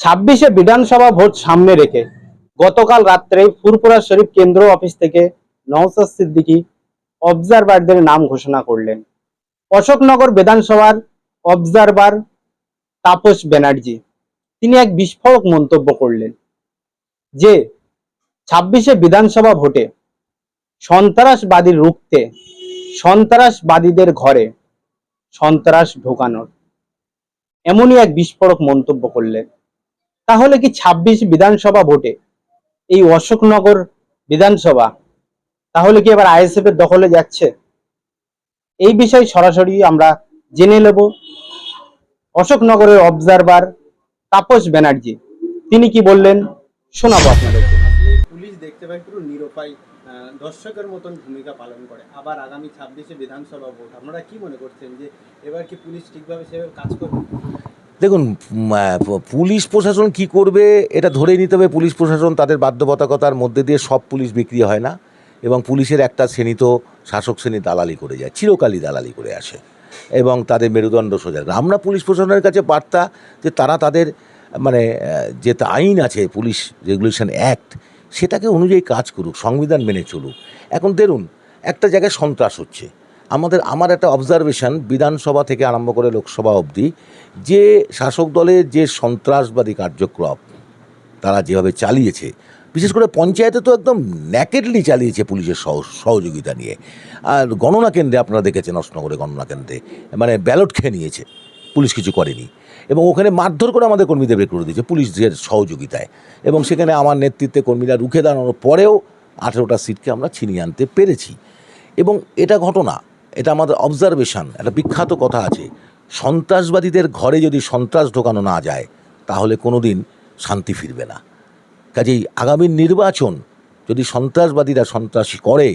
ছাব্বিশে বিধানসভা ভোট সামনে রেখে গতকাল রাত্রে ফুরপুরা শরীফ কেন্দ্র অফিস থেকে নওসাদ সিদ্দিকি অবজারভারদের নাম ঘোষণা করলেন। অশোকনগর বিধানসভার অবজারভার তাপস ব্যানার্জি, তিনি এক বিস্ফোরক মন্তব্য করলেন যে, ছাব্বিশে বিধানসভা ভোটে সন্ত্রাসবাদী রুখতে সন্ত্রাসবাদীদের ঘরে সন্ত্রাস ঢোকানোর। এমনই এক বিস্ফোরক মন্তব্য করলেন। তাহলে কি ছাব্বিশ বিধানসভা ভোটে এই অশোকনগর বিধানসভা, তাহলে কি এবার আইএসএফ এর দখলে যাচ্ছে? এই বিষয়ে সরাসরি আমরা জেনে নেব। অশোকনগরের অবজারভার তাপস ব্যানার্জি, তিনি কি বললেন শোনাবো আপনাদের। পুলিশ দেখতে পাই পুরো নিরুপায় দর্শকের মতন ভূমিকা পালন করে। আবার আগামী ছাব্বিশে বিধানসভা ভোট, আপনারা কি মনে করছেন যে এবার কি পুলিশ ঠিকভাবে সেভাবে কাজ করবে? দেখুন পুলিশ প্রশাসন কি করবে এটা ধরেই নিতে হবে। পুলিশ প্রশাসন তাদের বাধ্যবাধকতার মধ্যে দিয়ে সব পুলিশ বিক্রি হয় না এবং পুলিশের একটা শ্রেণি তো শাসক শ্রেণি দালালি করে যায়, চিরকালই দালালি করে আসে এবং তাদের মেরুদণ্ড সোজা। আমরা পুলিশ প্রশাসনের কাছে বার্তা যে তারা তাদের মানে যে আইন আছে, পুলিশ রেগুলেশন অ্যাক্ট, সেটাকে অনুযায়ী কাজ করুক, সংবিধান মেনে চলুক। এখন দেখুন, একটা জায়গায় সন্ত্রাস হচ্ছে। আমাদের, আমার একটা অবজারভেশন বিধানসভা থেকে আরম্ভ করে লোকসভা অবধি, যে শাসক দলের যে সন্ত্রাসবাদী কার্যক্রম, তারা যেভাবে চালিয়েছে, বিশেষ করে পঞ্চায়েতে তো একদম ন্যাকেডলি চালিয়েছে পুলিশের সহ, সহযোগিতা নিয়ে। আর গণনা কেন্দ্রে আপনারা দেখেছেন অষ্টনগরে গণনা কেন্দ্রে মানে ব্যালট খেয়ে নিয়েছে, পুলিশ কিছু করেনি। এবং ওখানে মারধর করে আমাদের কর্মীদের বের করে দিয়েছে পুলিশের সহযোগিতায়। এবং সেখানে আমার নেতৃত্বে কর্মীরা রুখে দাঁড়ানোর পরেও আঠেরোটা সিটকে আমরা ছিনিয়ে আনতে পেরেছি। এবং এটা ঘটনা এটা আমাদের অবজারভেশন একটা বিখ্যাত কথা আছে। সন্ত্রাসবাদীদের ঘরে যদি সন্ত্রাস ঢোকানো না যায়, তাহলে কোনো দিন শান্তি ফিরবে না। কাজেই আগামী নির্বাচন যদি সন্ত্রাসবাদীরা সন্ত্রাসী করে,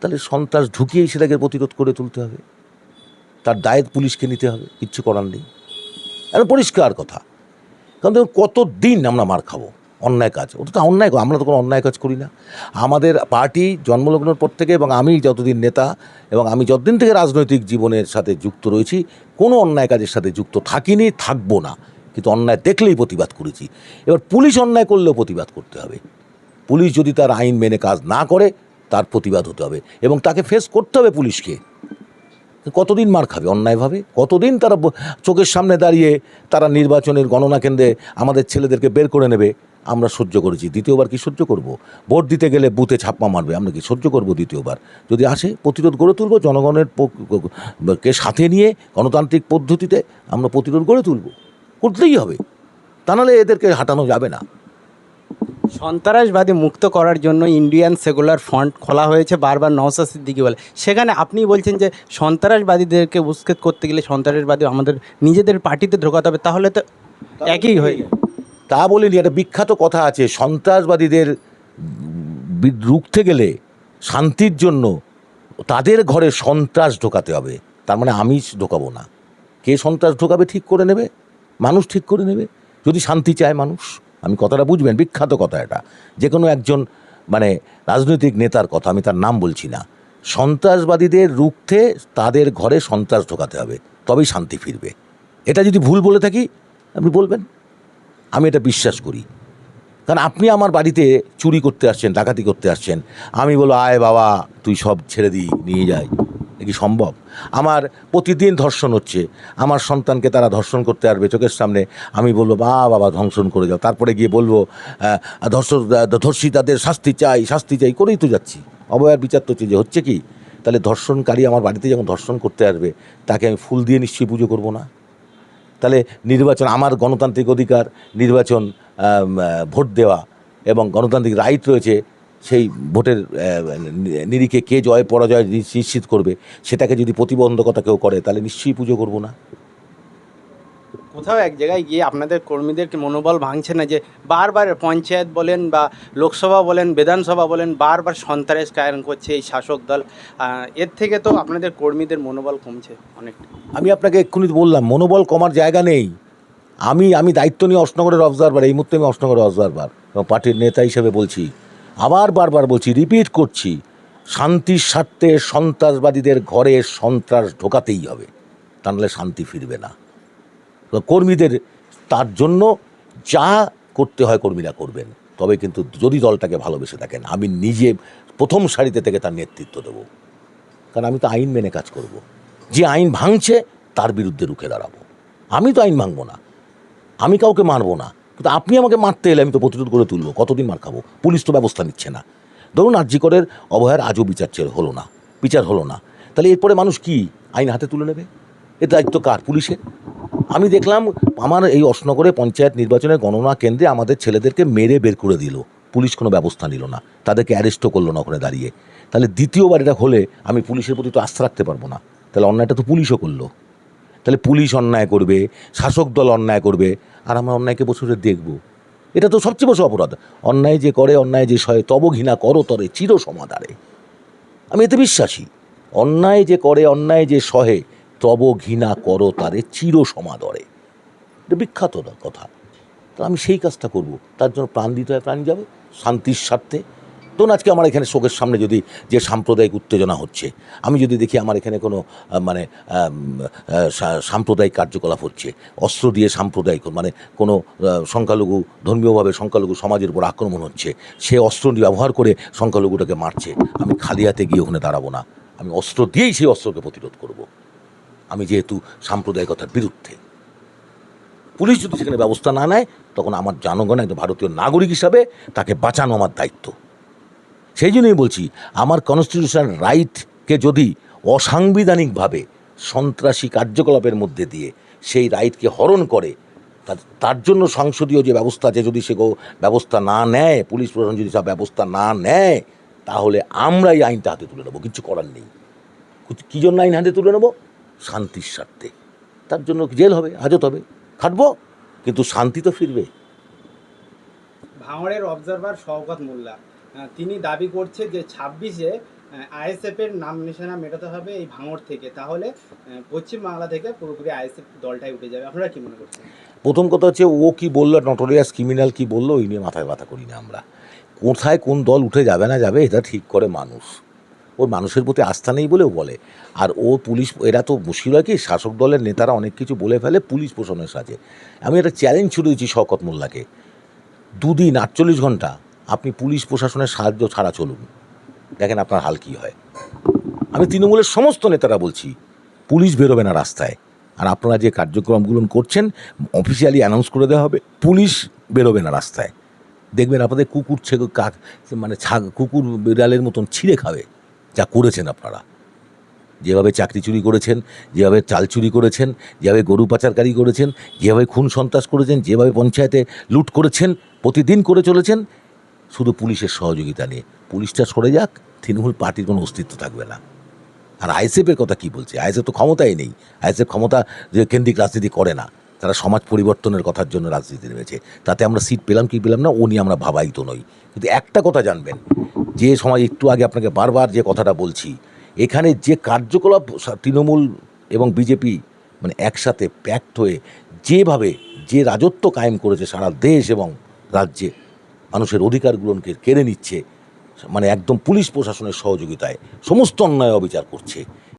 তাহলে সন্ত্রাস ঢুকিয়েই সেটাকে প্রতিরোধ করে তুলতে হবে। তার দায়িত্ব পুলিশকে নিতে হবে, কিচ্ছু করার নেই। এটা পরিষ্কার কথা। কারণ দেখুন কত দিন আমরা মার খাব? অন্যায় কাজ। ওটা তো অন্যায় আমরা তো কোনো অন্যায় কাজ করি না। আমাদের পার্টি জন্মলগ্নের পর থেকে এবং আমি যতদিন নেতা এবং আমি যতদিন থেকে রাজনৈতিক জীবনের সাথে যুক্ত রয়েছি, কোনো অন্যায় কাজের সাথে যুক্ত থাকিনি, থাকব না। কিন্তু অন্যায় দেখলেই প্রতিবাদ করেছি। এবার পুলিশ অন্যায় করলেও প্রতিবাদ করতে হবে। পুলিশ যদি তার আইন মেনে কাজ না করে, তার প্রতিবাদ হতে হবে এবং তাকে ফেস করতে হবে পুলিশকে। কতদিন মার খাবে অন্যায়ভাবে? কতদিন তারা চোখের সামনে দাঁড়িয়ে তারা নির্বাচনের গণনা কেন্দ্রে আমাদের ছেলেদেরকে বের করে নেবে? আমরা সহ্য করেছি দ্বিতীয়বার কি সহ্য করব? ভোট দিতে গেলে বুথে ছাপ্পা মারবে আমরা কি সহ্য করব দ্বিতীয়বার? যদি আসে প্রতিরোধ গড়ে তুলব জনগণের কে সাথে নিয়ে গণতান্ত্রিক পদ্ধতিতে আমরা প্রতিরোধ গড়ে তুলব। করতেই হবে। তা নাহলে এদেরকে হাঁটানো যাবে না। সন্ত্রাসবাদী মুক্ত করার জন্য ইন্ডিয়ান সেকুলার ফ্রন্ট খোলা হয়েছে বারবার নওসাদ সিদ্দিকি বলে। সেখানে আপনি বলছেন যে সন্ত্রাসবাদীদেরকে উস্কেত করতে গেলে সন্ত্রাসবাদী আমাদের নিজেদের পার্টিতে ঢোকাতে হবে তাহলে তো একই হয়ে তা বলিনি একটা বিখ্যাত কথা আছে, সন্ত্রাসবাদীদের রুখতে গেলে শান্তির জন্য তাদের ঘরে সন্ত্রাস ঢোকাতে হবে। তার মানে আমি ঢোকাবো না। কে সন্ত্রাস ঢোকাবে ঠিক করে নেবে? মানুষ ঠিক করে নেবে। যদি শান্তি চায় মানুষ, আমি কথাটা বুঝবেন, বিখ্যাত কথা এটা। যে কোনো একজন মানে রাজনৈতিক নেতার কথা, আমি তার নাম বলছি না। সন্ত্রাসবাদীদের রুখতে তাদের ঘরে সন্ত্রাস ঢোকাতে হবে, তবেই শান্তি ফিরবে। এটা যদি ভুল বলে থাকি, আপনি বলবেন। আমি এটা বিশ্বাস করি। কারণ আপনি আমার বাড়িতে চুরি করতে আসছেন, ডাকাতি করতে আসছেন। আমি বলো আয় বাবা, তুই সব ছেড়ে দিই নিয়ে যাই। এ কি সম্ভব? আমার প্রতিদিন ধর্ষণ হচ্ছে। আমার সন্তানকে তারা ধর্ষণ করতে আসবে চোখের সামনে। আমি বলব, বা, বাবা ধ্বংসন করে যাও। তারপরে গিয়ে বলব ধর্ষণ ধর্ষিতাদের শাস্তি চাই শাস্তি চাই, করেই তো যাচ্ছি। অবয়ার বিচার তো যে, হচ্ছে কি? তাহলে ধর্ষণকারী আমার বাড়িতে যখন ধর্ষণ করতে আসবে, তাকে আমি ফুল দিয়ে নিশ্চয়ই পুজো করব না? তাহলে নির্বাচন, আমার গণতান্ত্রিক অধিকার, নির্বাচন ভোট দেওয়া এবং গণতান্ত্রিক রাইট রয়েছে, সেই ভোটের নিরিখে কে জয়, পরাজয় নিশ্চিত করবে, সেটাকে যদি প্রতিবন্ধকতা কেউ করে, তাহলে নিশ্চয়ই পুজো করব না। কোথাও এক জায়গায় গিয়ে আপনাদের কর্মীদেরকে মনোবল ভাঙছে না যে বারবার পঞ্চায়েত বলেন বা লোকসভা বলেন, বিধানসভা বলেন, বারবার সন্ত্রাস কায়ন করছে এই শাসক দল? এর থেকে তো আপনাদের কর্মীদের মনোবল কমছে অনেক। আমি আপনাকে এক্ষুনি বললাম, মনোবল কমার জায়গা নেই। আমি আমি দায়িত্ব নিয়ে অশনগরের অবজারভার এই মুহূর্তে আমি অশনগরের অবজারভার এবং পার্টির নেতা হিসেবে বলছি। আবার বারবার বলছি রিপিট করছি, শান্তির স্বার্থে সন্ত্রাসবাদীদের ঘরে সন্ত্রাস ঢোকাতেই হবে, তা নাহলে শান্তি ফিরবে না। কর্মীদের, তার জন্য যা করতে হয় কর্মীরা করবেন। তবে কিন্তু যদি দলটাকে ভালোবেসে থাকেন, আমি নিজে প্রথম সারিতে থেকে তার নেতৃত্ব দেবো। কারণ আমি তো আইন মেনে কাজ করব। যে আইন ভাঙছে, তার বিরুদ্ধে রুখে দাঁড়াবো। আমি তো আইন ভাঙবো না। আমি কাউকে মারবো না। কিন্তু আপনি আমাকে মারতে এলে আমি তো প্রতিরোধ করে তুলবো। কতদিন মার খাব? পুলিশ তো ব্যবস্থা নিচ্ছে না। ধরুন আর্যিকরের অবহের আজও বিচার হলো না। বিচার হলো না। তাহলে এরপরে মানুষ কি আইন হাতে তুলে নেবে? এর দায়িত্ব কার? পুলিশের? আমি দেখলাম আমার এই অশনগরে পঞ্চায়েত নির্বাচনের গণনা কেন্দ্রে আমাদের ছেলেদেরকে মেরে বের করে দিল। পুলিশ কোনো ব্যবস্থা নিল না। তাদেরকে অ্যারেস্টও করল না ওখানে দাঁড়িয়ে। তাহলে দ্বিতীয়বার এটা হলে আমি পুলিশের প্রতি তো আস্থা রাখতে পারব না। তাহলে অন্যায়টা তো পুলিশও করল। তাহলে পুলিশ অন্যায় করবে, শাসক দল অন্যায় করবে, আর আমরা অন্যায়কে বছরে দেখব। এটা তো সবচেয়ে বড় অপরাধ। অন্যায় যে করে, অন্যায় যে সয়, তব ঘৃণা করো তরে চির সমাদারে আমি এতে বিশ্বাসী। অন্যায় যে করে, অন্যায় যে সহে তব ঘৃণা করো তারে চির সমাদরে। এটা বিখ্যাত কথা। তো আমি সেই কাজটা করব। তার জন্য প্রাণ দিতে হয় প্রাণ যাবে। শান্তির স্বার্থে। ধরুন আজকে আমার এখানে শোকের সামনে যদি যে সাম্প্রদায়িক উত্তেজনা হচ্ছে, আমি যদি দেখি আমার এখানে কোনো মানে সাম্প্রদায়িক কার্যকলাপ হচ্ছে, অস্ত্র দিয়ে সাম্প্রদায়িক মানে কোনো সংখ্যালঘু, ধর্মীয়ভাবে সংখ্যালঘু সমাজের উপর আক্রমণ হচ্ছে, সে অস্ত্র ব্যবহার করে সংখ্যালঘুটাকে মারছে, আমি খালি হাতে গিয়ে ওখানে দাঁড়াবো না। আমি অস্ত্র দিয়েই সেই অস্ত্রকে প্রতিরোধ করব। আমি যেহেতু সাম্প্রদায়িকতার বিরুদ্ধে। পুলিশ যদি সেখানে ব্যবস্থা না নেয়, তখন আমার জনগণ একজন ভারতীয় নাগরিক হিসাবে, তাকে বাঁচানো আমার দায়িত্ব। সেই জন্যই বলছি, আমার কনস্টিটিউশনাল রাইটকে যদি অসাংবিধানিকভাবে সন্ত্রাসী কার্যকলাপের মধ্যে দিয়ে সেই রাইটকে হরণ করে, তার জন্য সংসদীয় যে ব্যবস্থা আছে, যদি সে ব্যবস্থা না নেয়, পুলিশ প্রশাসন যদি সব ব্যবস্থা না নেয়, তাহলে আমরাই আইনটা হাতে তুলে নেব, কিছু করার নেই। কী জন্য আইন হাতে তুলে নেব? শান্তির স্বার্থে। তার জন্য জেল হবে হাজত হবে? খাটবো কিন্তু শান্তি তো ফিরবে। ভাঙড়ের অবজারভার শওকত মোল্লা তিনি দাবি করছে যে ছাব্বিশে আইএসএফ এর নাম নিশানা মেটাতে হবে এই ভাঙড় থেকে। তাহলে আহ, পশ্চিমবাংলা থেকে পুরোপুরি আইএসএফ দলটাই উঠে যাবে। আপনারা কি মনে করছেন? প্রথম কথা হচ্ছে ও কি বলল নটোরিয়াস ক্রিমিনাল কি বলল ওই নিয়ে মাথায় ব্যথা করি না আমরা। কোথায় কোন দল উঠে যাবে না যাবে এটা ঠিক করে মানুষ। ওর মানুষের প্রতি আস্থা নেই বলেও বলে। আর ও পুলিশ, এরা তো মুশকিল কি, শাসক দলের নেতারা অনেক কিছু বলে ফেলে, পুলিশ প্রশাসনের সাথে আমি একটা চ্যালেঞ্জ ছুড়েছি শওকত মোল্লাকে। দুদিন আটচল্লিশ ঘণ্টা আপনি পুলিশ প্রশাসনের সাহায্য ছাড়া চলুন। দেখেন আপনার হাল কী হয়। আমি তৃণমূলের সমস্ত নেতারা বলছি, পুলিশ বেরোবে না রাস্তায়। আর আপনারা যে কার্যক্রমগুলো করছেন অফিসিয়ালি অ্যানাউন্স করে দেওয়া হবে, পুলিশ বেরোবে না রাস্তায়। দেখবেন আপনাদের কুকুর ছে কাক মানে ছাগ কুকুর বিড়ালের মতন ছিঁড়ে খাবে। যা করেছেন আপনারা। যেভাবে চাকরি চুরি করেছেন, যেভাবে চাল চুরি করেছেন, যেভাবে গরু পাচারকারী করেছেন, যেভাবে খুন সন্ত্রাস করেছেন, যেভাবে পঞ্চায়েতে লুট করেছেন, প্রতিদিন করে চলেছেন, শুধু পুলিশের সহযোগিতা নিয়ে। পুলিশটা সরে যাক, তৃণমূল পার্টির কোনো অস্তিত্ব থাকবে না। আর আইএসএফের কথা কি বলছে? আইএসএফ তো ক্ষমতাই নেই। আইএসএফ ক্ষমতা যে কেন্দ্রিক রাজনীতি করে না। তারা সমাজ পরিবর্তনের কথার জন্য রাজনীতি নেমেছে। তাতে আমরা সিট পেলাম কি পেলাম না নিয়ে আমরা ভাবাইতো নই। কিন্তু একটা কথা জানবেন, যে সমাজ একটু আগে আপনাকে বারবার যে কথাটা বলছি, এখানে যে কার্যকলাপ তৃণমূল এবং বিজেপি মানে একসাথে প্যাক্ট হয়ে যেভাবে যে রাজত্ব কায়েম করেছে সারা দেশ এবং রাজ্যে, মানুষের অধিকারগুলোকে কেড়ে নিচ্ছে মানে একদম পুলিশ প্রশাসনের সহযোগিতায় সমস্ত অন্যায় অবিচার করছে।